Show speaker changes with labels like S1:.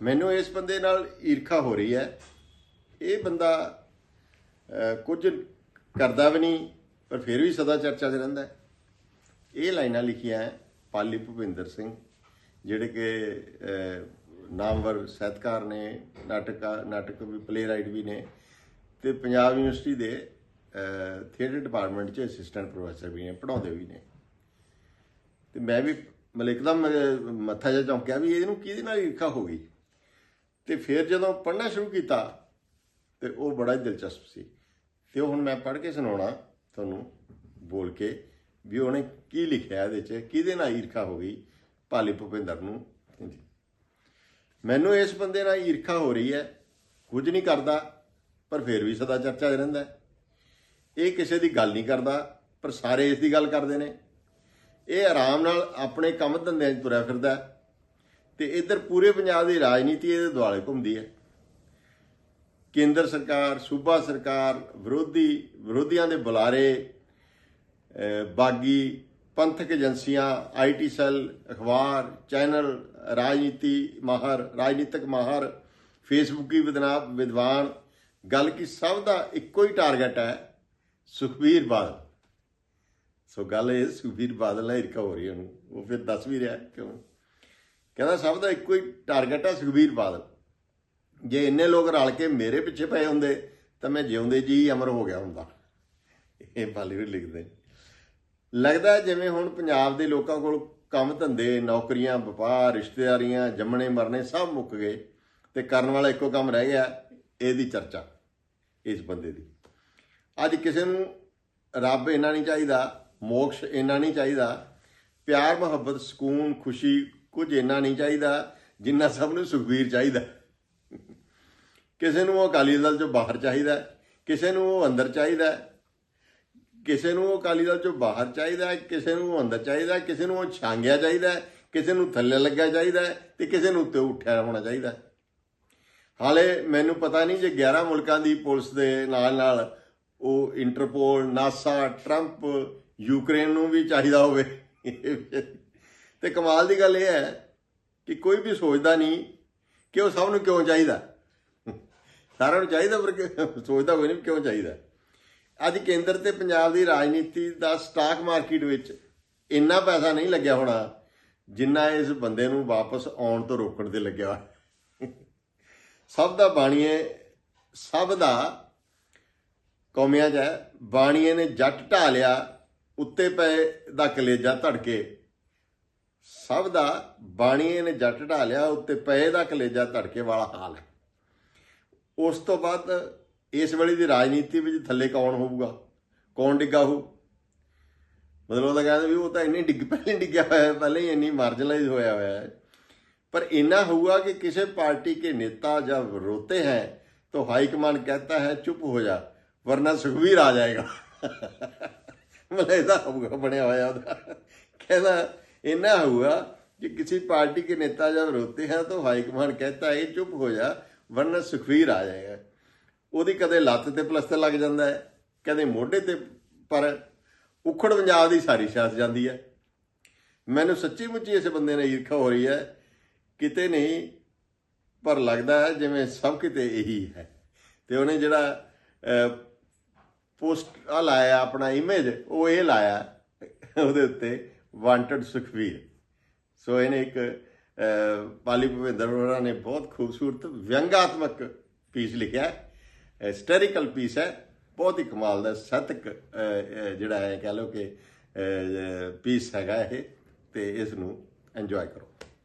S1: ਮੈਨੂੰ ਇਸ ਬੰਦੇ ਨਾਲ ਈਰਖਾ ਹੋ ਰਹੀ ਹੈ। ਇਹ ਬੰਦਾ ਕੁਝ ਕਰਦਾ ਵੀ ਨਹੀਂ, ਪਰ ਫਿਰ ਵੀ ਸਦਾ ਚਰਚਾ 'ਚ ਰਹਿੰਦਾ ਇਹ ਲਾਈਨਾਂ ਲਿਖੀਆਂ ਹੈ ਪਾਲੀ ਭੁਪਿੰਦਰ ਸਿੰਘ, ਜਿਹੜੇ ਕਿ ਨਾਮਵਰ ਸਾਹਿਤਕਾਰ ਨੇ, ਨਾਟਕ ਨਾਟਕ ਵੀ ਪਲੇਰਾਈਟ ਵੀ ਨੇ, ਤੇ ਪੰਜਾਬ ਯੂਨੀਵਰਸਿਟੀ ਦੇ ਥੀਏਟਰ ਡਿਪਾਰਟਮੈਂਟ 'ਚ ਅਸਿਸਟੈਂਟ ਪ੍ਰੋਫੈਸਰ ਵੀ ਨੇ ਪੜਾਉਂਦੇ ਵੀ ਨੇ। ਤੇ ਮੈਂ ਵੀ ਮਤਲਬ ਇੱਕਦਮ ਮੱਥਾ ਜਿਹਾ ਚੌਂਕਿਆ ਵੀ ਇਹਨੂੰ ਕਿਹਦੇ ਨਾਲ ਈਰਖਾ ਹੋ ਗਈ? ਤੇ ਫਿਰ ਜਦੋਂ ਪੜ੍ਹਨਾ ਸ਼ੁਰੂ ਕੀਤਾ ਤੇ ਉਹ ਬੜਾ ਹੀ ਦਿਲਚਸਪ ਸੀ। ਤੇ ਉਹ ਹੁਣ ਮੈਂ ਪੜ੍ਹ ਕੇ ਸੁਣਾਉਣਾ ਤੁਹਾਨੂੰ ਬੋਲ ਕੇ ਵੀ ਉਹਨੇ ਕੀ ਲਿਖਿਆ ਇਹਦੇ 'ਚ, ਕਿਹਦੇ ਨਾਲ ਈਰਖਾ ਹੋ ਗਈ ਪਾਲੀ ਭੁਪਿੰਦਰ ਨੂੰ। ਮੈਨੂੰ ਇਸ ਬੰਦੇ ਨਾਲ ਈਰਖਾ ਹੋ ਰਹੀ ਹੈ, ਕੁਝ ਨਹੀਂ ਕਰਦਾ, ਪਰ ਫਿਰ ਵੀ ਸਦਾ ਚਰਚਾ 'ਚ ਰਹਿੰਦਾ ਇਹ ਕਿਸੇ ਦੀ ਗੱਲ ਨਹੀਂ ਕਰਦਾ, ਪਰ ਸਾਰੇ ਇਸ ਦੀ ਗੱਲ ਕਰਦੇ ਨੇ। ਇਹ ਆਰਾਮ ਨਾਲ ਆਪਣੇ ਕੰਮ ਧੰਦਿਆਂ 'ਚ ਤੁਰਿਆ ਫਿਰਦਾ ਤੇ ਇੱਧਰ ਪੂਰੇ ਪੰਜਾਬ ਦੀ ਰਾਜਨੀਤੀ ਇਹਦੇ ਦੁਆਲੇ ਘੁੰਮਦੀ ਹੈ। ਕੇਂਦਰ ਸਰਕਾਰ, ਸੂਬਾ ਸਰਕਾਰ, ਵਿਰੋਧੀ, ਵਿਰੋਧੀਆਂ ਦੇ ਬੁਲਾਰੇ ਬਾਗੀ, ਪੰਥਕ ਏਜੰਸੀਆਂ ਆਈਟੀ ਸੈੱਲ, ਅਖਬਾਰ, ਚੈਨਲ, ਰਾਜਨੀਤੀ ਮਾਹਰ, ਰਾਜਨੀਤਿਕ ਮਾਹਰ, ਫੇਸਬੁੱਕੀ ਵਿਦਨਾ, ਵਿਦਵਾਨ, ਗੱਲ ਕੀ ਸਭ ਦਾ ਇੱਕੋ ਹੀ ਟਾਰਗੇਟ ਹੈ, ਸੁਖਬੀਰ ਬਾਦਲ। ਸੋ ਗੱਲ ਇਹ ਸੁਖਬੀਰ ਬਾਦਲ ਨਾਲ ਈਰਖਾ ਹੋ ਰਹੀ ਹੈ ਉਹਨੂੰ। ਉਹ ਫਿਰ ਦੱਸ ਵੀ ਰਿਹਾ ਕਿਉਂ? ਕਹਿੰਦਾ, ਸਭ ਦਾ ਇੱਕੋ ਹੀ ਟਾਰਗੇਟ ਆ ਸੁਖਬੀਰ ਬਾਦਲ। ਜੇ ਇੰਨੇ ਲੋਕ ਰਲ ਕੇ ਮੇਰੇ ਪਿੱਛੇ ਪਏ ਹੁੰਦੇ, ਤਾਂ ਮੈਂ ਜਿਉਂਦੇ ਜੀ ਅਮਰ ਹੋ ਗਿਆ ਹੁੰਦਾ। ਇਹ ਬਾਲੀਵੁੱਡ ਲਿਖਦੇ ਲੱਗਦਾ ਜਿਵੇਂ ਹੁਣ ਪੰਜਾਬ ਦੇ ਲੋਕਾਂ ਕੋਲ ਕੰਮ ਧੰਦੇ, ਨੌਕਰੀਆਂ, ਵਪਾਰ, ਰਿਸ਼ਤੇਦਾਰੀਆਂ, ਜੰਮਣੇ ਮਰਨੇ ਸਭ ਮੁੱਕ ਗਏ ਤੇ ਕਰਨ ਵਾਲਾ ਇੱਕੋ ਕੰਮ ਰਹਿ ਗਿਆ, ਇਹਦੀ ਚਰਚਾ, ਇਸ ਬੰਦੇ ਦੀ। ਅੱਜ ਕਿਸੇ ਨੂੰ ਰੱਬ ਇੰਨਾ ਨਹੀਂ ਚਾਹੀਦਾ, ਮੋਕਸ਼ ਇੰਨਾ ਨਹੀਂ ਚਾਹੀਦਾ, ਪਿਆਰ ਮੁਹੱਬਤ, ਸਕੂਨ, ਖੁਸ਼ੀ ਕੁਝ ਇੰਨਾ ਨਹੀਂ ਚਾਹੀਦਾ ਜਿੰਨਾ ਸਭ ਨੂੰ ਸੁਖਬੀਰ ਚਾਹੀਦਾ। ਕਿਸੇ ਨੂੰ ਉਹ ਅਕਾਲੀ ਦਲ ਚੋਂ ਬਾਹਰ ਚਾਹੀਦਾ, ਕਿਸੇ ਨੂੰ ਉਹ ਅੰਦਰ ਚਾਹੀਦਾ, ਕਿਸੇ ਨੂੰ ਉਹ ਅਕਾਲੀ ਦਲ ਚੋਂ ਬਾਹਰ ਚਾਹੀਦਾ, ਕਿਸੇ ਨੂੰ ਉਹ ਅੰਦਰ ਚਾਹੀਦਾ, ਕਿਸੇ ਨੂੰ ਉਹ ਛਾਂਗਿਆ ਚਾਹੀਦਾ, ਕਿਸੇ ਨੂੰ ਥੱਲੇ ਲੱਗਿਆ ਚਾਹੀਦਾ ਹੈ ਤੇ ਕਿਸੇ ਨੂੰ ਉੱਤੇ ਉੱਠਿਆ ਹੋਣਾ ਚਾਹੀਦਾ। ਹਾਲੇ ਮੈਨੂੰ ਪਤਾ ਨਹੀਂ ਜੇ 11 ਮੁਲਕਾਂ ਦੀ ਪੁਲਿਸ ਦੇ ਨਾਲ ਨਾਲ ਉਹ ਇੰਟਰਪੋਲ, ਨਾਸਾ, ਟਰੰਪ, ਯੂਕਰੇਨ ਨੂੰ ਵੀ ਚਾਹੀਦਾ ਹੋਵੇ। ਤੇ ਕਮਾਲ ਦੀ ਗੱਲ ਇਹ ਹੈ ਕਿ ਕੋਈ ਵੀ ਸੋਚਦਾ ਨਹੀਂ ਕਿ ਉਹ ਸਭ ਨੂੰ ਕਿਉਂ ਚਾਹੀਦਾ। ਸਾਰਿਆਂ ਨੂੰ ਚਾਹੀਦਾ, ਪਰ ਸੋਚਦਾ ਕੋਈ ਨਹੀਂ ਵੀ ਕਿਉਂ ਚਾਹੀਦਾ। ਅੱਜ ਕੇਂਦਰ ਤੇ ਪੰਜਾਬ ਦੀ ਰਾਜਨੀਤੀ ਦਾ ਸਟਾਕ ਮਾਰਕੀਟ ਵਿੱਚ ਇੰਨਾ ਪੈਸਾ ਨਹੀਂ ਲੱਗਿਆ ਹੋਣਾ ਜਿੰਨਾ ਇਸ ਬੰਦੇ ਨੂੰ ਵਾਪਸ ਆਉਣ ਤੋਂ ਰੋਕਣ ਤੇ ਲੱਗਿਆ ਹੋਇਆ। ਸਭ ਦਾ ਬਾਣੀਏ, ਸਭ ਦਾ ਕੌਮੀਆਂ 'ਚ ਬਾਣੀਏ ਨੇ ਜੱਟ ਢਾ ਲਿਆ, ਉੱਤੇ ਪਏ ਦਾ ਕਲੇਜਾ ਧੜਕੇ। ਸਭ ਦਾ ਬਾਣੀਏ ਨੇ ਜੱਟ ਢਾ ਲਿਆ ਉੱਤੇ ਪਏ ਦਾ ਕਲੇਜਾ ਧੜਕੇ ਵਾਲਾ ਹਾਲ ਹੈ ਉਸ ਤੋਂ ਬਾਅਦ ਇਸ ਵੇਲੇ ਦੀ ਰਾਜਨੀਤੀ ਵਿੱਚ ਥੱਲੇ ਕੌਣ ਹੋਊਗਾ ਕੌਣ ਡਿੱਗਾ ਹੋਊ ਮਤਲਬ ਉਹ ਤਾਂ ਕਹਿੰਦੇ ਵੀ ਉਹ ਤਾਂ ਇੰਨੀ ਡਿੱਗ ਪਹਿਲੇ ਡਿੱਗਿਆ ਹੋਇਆ ਹੈ ਪਹਿਲੇ ਹੀ ਇੰਨੀ ਮਾਰਜਨਲਾਈਜ਼ ਹੋਇਆ ਹੋਇਆ ਹੈ पर इना हुआ कि किसी पार्टी के नेता जब रोते हैं तो हाईकमान कहता है चुप हो जा वरना सुखबीर आ जाएगा मतलब ऐसा होगा बनया होया ਉਹਦਾ कहना इना हुआ कि किसी पार्टी के नेता जब रोते हैं तो हाईकमान कहता है चुप हो जा वरना सुखबीर आ जाएगा ਉਹਦੀ ਕਦੇ ਲੱਤ ਤੇ ਪਲਸਤਰ ਲੱਗ ਜਾਂਦਾ ਹੈ ਕਦੇ ਮੋਢੇ ਤੇ ਪਰ ਉਖੜ ਪੰਜਾਬ ਦੀ ਸਾਰੀ ਸਿਆਸਤ ਜਾਂਦੀ ਹੈ ਮੈਨੂੰ ਸੱਚੀ ਮੁੱਚੀ ਇਸ ਬੰਦੇ ਨਾਲ ਈਰਖਾ ਹੋ ਰਹੀ ਹੈ ਕਿਤੇ ਨਹੀਂ ਪਰ ਲੱਗਦਾ ਹੈ ਜਿਵੇਂ ਸਭ ਕਿਤੇ ਇਹੀ ਹੈ ਤੇ ਉਹਨੇ ਜਿਹੜਾ ਪੋਸਟ ਆ ਲਾਇਆ ਆਪਣਾ ਇਮੇਜ ਉਹ ਇਹ ਲਾਇਆ ਉਹਦੇ ਉੱਤੇ ਵਾਂਟਡ ਸੁਖਵੀਰ ਸੋ ਇਹਨੇ ਇੱਕ ਪਾਲੀ ਭੁਪਿੰਦਰ ਹੋਰਾਂ ਨੇ ਬਹੁਤ ਖੂਬਸੂਰਤ, ਵਿਅੰਗਾਤਮਕ ਪੀਸ ਲਿਖਿਆ ਹਿਸਟੋਰੀਕਲ ਪੀਸ ਹੈ। ਬਹੁਤ ਹੀ ਕਮਾਲ ਦਾ ਸਤਕ ਜਿਹੜਾ ਹੈ ਕਹ ਲਓ ਕਿ ਪੀਸ ਹੈਗਾ ਇਹ ਤੇ ਇਸ ਨੂੰ ਇੰਜੋਏ ਕਰੋ।